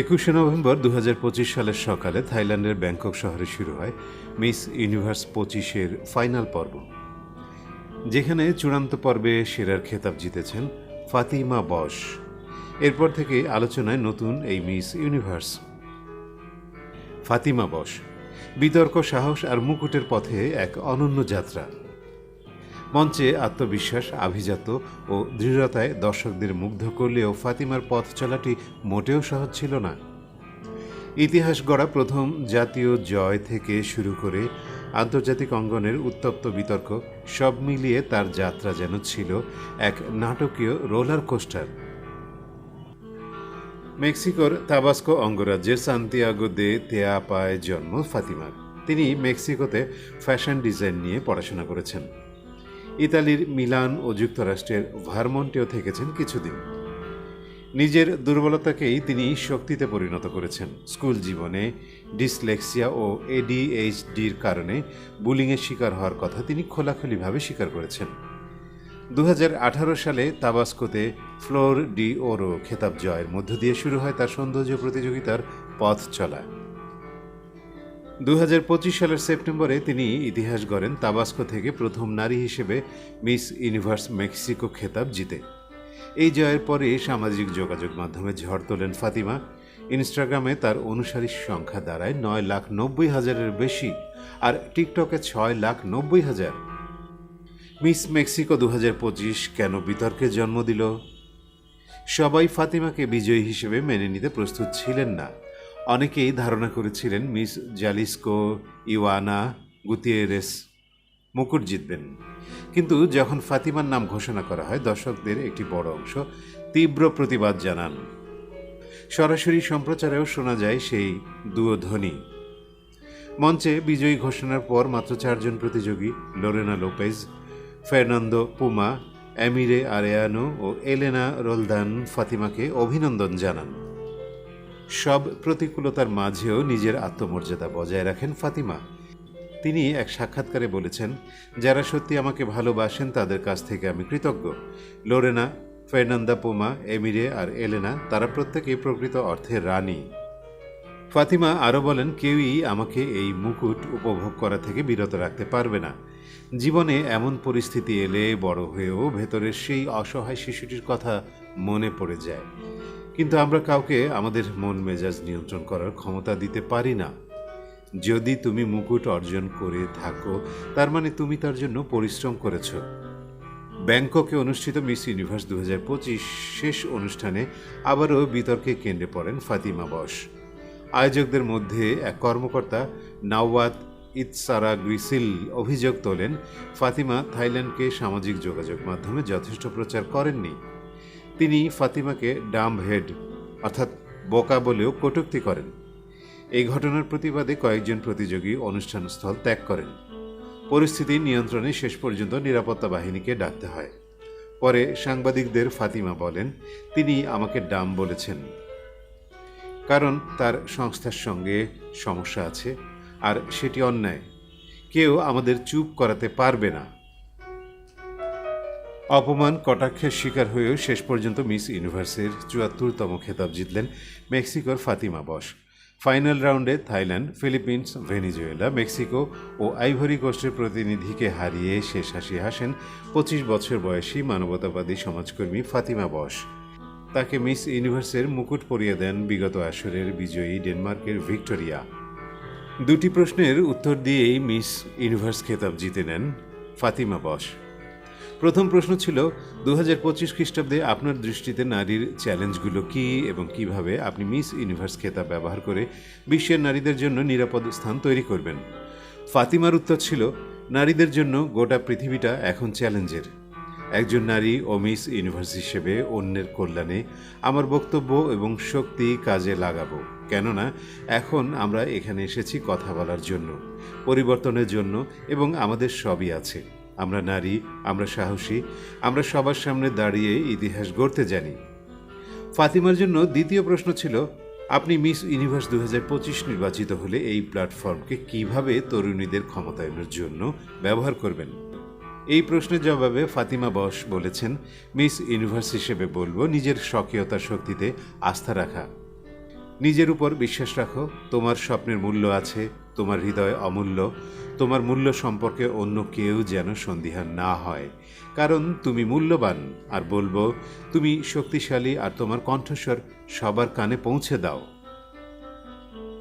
একুশে নভেম্বর দু হাজার পঁচিশ সালের সকালে থাইল্যান্ডের ব্যাংকক শহরে শুরু হয় মিস ইউনিভার্স পঁচিশের ফাইনাল পর্ব। যেখানে চূড়ান্ত পর্বে সেরার খেতাব জিতেছেন ফাতিমা বস এরপর থেকে আলোচনায় নতুন এই মিস ইউনিভার্স। ফাতিমা বশ, বিতর্ক, সাহস আর মুকুটের পথে এক অনন্য যাত্রা। মঞ্চে আত্মবিশ্বাস আভিজাত ও দৃঢ়তায় দর্শকদের মুগ্ধ করলেও ফাতিমার পথ চলাটি মোটেও সহজ ছিল না। ইতিহাস গড়া প্রথম জাতীয় জয় থেকে শুরু করে আন্তর্জাতিক অঙ্গনের উত্তপ্ত বিতর্ক সব মিলিয়ে তার যাত্রা যেন ছিল এক নাটকীয় রোলার কোস্টার। মেক্সিকোর তাবাস্কো অঙ্গরাজ্যের সান্তিয়াগো দে তেয়াপায় জন্ম ফাতিমার। তিনি মেক্সিকোতে ফ্যাশন ডিজাইন নিয়ে পড়াশোনা করেছেন। ইতালির মিলান ও যুক্তরাষ্ট্রের ভারমন্টেও থেকেছেন কিছুদিন। নিজের দুর্বলতাকেই তিনি শক্তিতে পরিণত করেছেন। স্কুল জীবনে ডিসলেক্সিয়া ও এডিএইচডির কারণে বুলিংয়ের শিকার হওয়ার কথা তিনি খোলাখুলিভাবে স্বীকার করেছেন। দু হাজার আঠারো সালে তাবাস্কোতে ফ্লোর ডি ওরো খেতাব জয়ের মধ্য দিয়ে শুরু হয় তার সৌন্দর্য প্রতিযোগিতার পথ চলা। দু হাজার পঁচিশ সালের সেপ্টেম্বরে তিনি ইতিহাস গড়েন তাবাস্কো থেকে প্রথম নারী হিসেবে মিস ইউনিভার্স মেক্সিকো খেতাব জিতে। এই জয়ের পরে সামাজিক যোগাযোগ মাধ্যমে ঝড় তোলেন ফাতিমা। ইনস্টাগ্রামে তার অনুসারীর সংখ্যা দাঁড়ায় নয় লাখ নব্বই হাজারের বেশি আর টিকটকে ছয় লাখ নব্বই হাজার। মিস মেক্সিকো দু হাজার পঁচিশ কেন বিতর্কে জন্ম দিল? সবাই ফাতিমাকে বিজয়ী হিসেবে মেনে নিতে প্রস্তুত ছিলেন না। অনেকেই ধারণা করেছিলেন মিস জালিস্কো, ইওয়ানা, গুতিয়েরেস, মুকুট জিতবেন। কিন্তু যখন ফাতিমার নাম ঘোষণা করা হয়, দর্শকদের একটি বড় অংশ তীব্র প্রতিবাদ জানান। সরাসরি সম্প্রচারেও শোনা যায় সেই দুয়োধ্বনি মঞ্চে বিজয়ী ঘোষণার পর মাত্র চারজন প্রতিযোগী, লোরেনা লোপেজ, ফের্নান্দো পুমা অ্যামিরে আরেয়ানো ও এলেনা রোলদান ফাতিমাকে অভিনন্দন জানান। সব প্রতিকূলতার মাঝেও নিজের আত্মমর্যাদা বজায় রাখেন ফাতিমা। তিনি এক সাক্ষাৎকারে বলেছেন, যারা সত্যি আমাকে ভালোবাসেন, তাদের কাছ থেকে আমি কৃতজ্ঞ। লোরেনা, ফের্নান্দা পোমা, এমিরে আর এলেনা, তারা প্রত্যেকেই প্রকৃত অর্থে রানী। ফাতিমা আরও বলেন, কেউই আমাকে এই মুকুট উপভোগ করা থেকে বিরত রাখতে পারবে না। জীবনে এমন পরিস্থিতি এলে বড় হয়েও ভেতরের সেই অসহায় শিশুটির কথা মনে পড়ে যায়। কিন্তু আমরা কাউকে আমাদের মন মেজাজ নিয়ন্ত্রণ করার ক্ষমতা দিতে পারি না। যদি তুমি মুকুট অর্জন করে থাকো, তার মানে তুমি তার জন্য পরিশ্রম করেছ। ব্যাংককে অনুষ্ঠিত মিস ইউনিভার্স দু হাজার পঁচিশ শেষ অনুষ্ঠানে আবারও বিতর্কে কেন্দ্রে পড়েন ফাতিমা বস। আয়োজকদের মধ্যে এক কর্মকর্তা নাওয়াত ইতসারা গ্রিসিল অভিযোগ তোলেন, ফাতিমা থাইল্যান্ডকে সামাজিক যোগাযোগ মাধ্যমে যথেষ্ট প্রচার করেননি। তিনি ফাতিমাকে ডাম্ব হেড, অর্থাৎ বোকা বলেও কটুক্তি করেন। এই ঘটনার প্রতিবাদে কয়েকজন প্রতিযোগী অনুষ্ঠানস্থল ত্যাগ করেন। পরিস্থিতি নিয়ন্ত্রণে শেষ পর্যন্ত নিরাপত্তা বাহিনীকে ডাকতে হয়। পরে সাংবাদিকদের ফাতিমা বলেন, তিনি আমাকে ডাম বলেছেন। কারণ তার সংস্থার সঙ্গে সমস্যা আছে, আর সেটি অন্যায়। কেউ আমাদের চুপ করাতে পারবে না। অপমান, কটাক্ষের শিকার হয়েও শেষ পর্যন্ত মিস ইউনিভার্সের চুয়াত্তরতম খেতাব জিতলেন মেক্সিকোর Fatima Bosch. Final round Thailand, Philippines, Venezuela, Mexico ও আইভরি কোস্টের প্রতিনিধিকে হারিয়ে শেষ হাসি হাসেন পঁচিশ বছর বয়সী মানবতাবাদী সমাজকর্মী ফাতিমা বস। তাকে মিস ইউনিভার্সের মুকুট পরিয়ে দেন বিগত আসরের বিজয়ী ডেনমার্কের ভিক্টোরিয়া। দুটি প্রশ্নের উত্তর দিয়েই মিস ইউনিভার্স খেতাব জিতে নেন ফাতিমা বস। প্রথম প্রশ্ন ছিল দু হাজার পঁচিশ খ্রিস্টাব্দে আপনার দৃষ্টিতে নারীর চ্যালেঞ্জগুলো কী এবং কীভাবে আপনি মিস ইউনিভার্স খেতাব ব্যবহার করে বিশ্বের নারীদের জন্য নিরাপদ স্থান তৈরি করবেন? ফাতিমার উত্তর ছিল, নারীদের জন্য গোটা পৃথিবীটা এখন চ্যালেঞ্জের। একজন নারী ও মিস ইউনিভার্স হিসেবে অন্যের কল্যাণে আমার বক্তব্য এবং শক্তি কাজে লাগাবো। কেননা, এখন আমরা এখানে এসেছি কথা বলার জন্য, পরিবর্তনের জন্য এবং আমাদের সবই আছে। আমরা নারী, আমরা সাহসী, আমরা সবার সামনে দাঁড়িয়ে ইতিহাস গড়তে জানি। ফাতিমার জন্য দ্বিতীয় প্রশ্ন ছিল, আপনি মিস ইউনিভার্স দু হাজার পঁচিশ নির্বাচিত হলে এই প্ল্যাটফর্মকে কীভাবে তরুণীদের ক্ষমতায়নের জন্য ব্যবহার করবেন? এই প্রশ্নের জবাবে ফাতিমা বস বলেছেন, মিস ইউনিভার্স হিসেবে বলব নিজের স্বকীয়তার শক্তিতে আস্থা রাখা। নিজের উপর বিশ্বাস রাখো, তোমার স্বপ্নের মূল্য আছে, তোমার হৃদয় অমূল্য তোমার মূল্য সম্পর্কে অন্য কেউ যেন সন্দিহান না হয়। কারণ তুমি মূল্যবান, আর বলব, তুমি শক্তিশালী, আর তোমার কণ্ঠস্বর সবার কানে পৌঁছে দাও।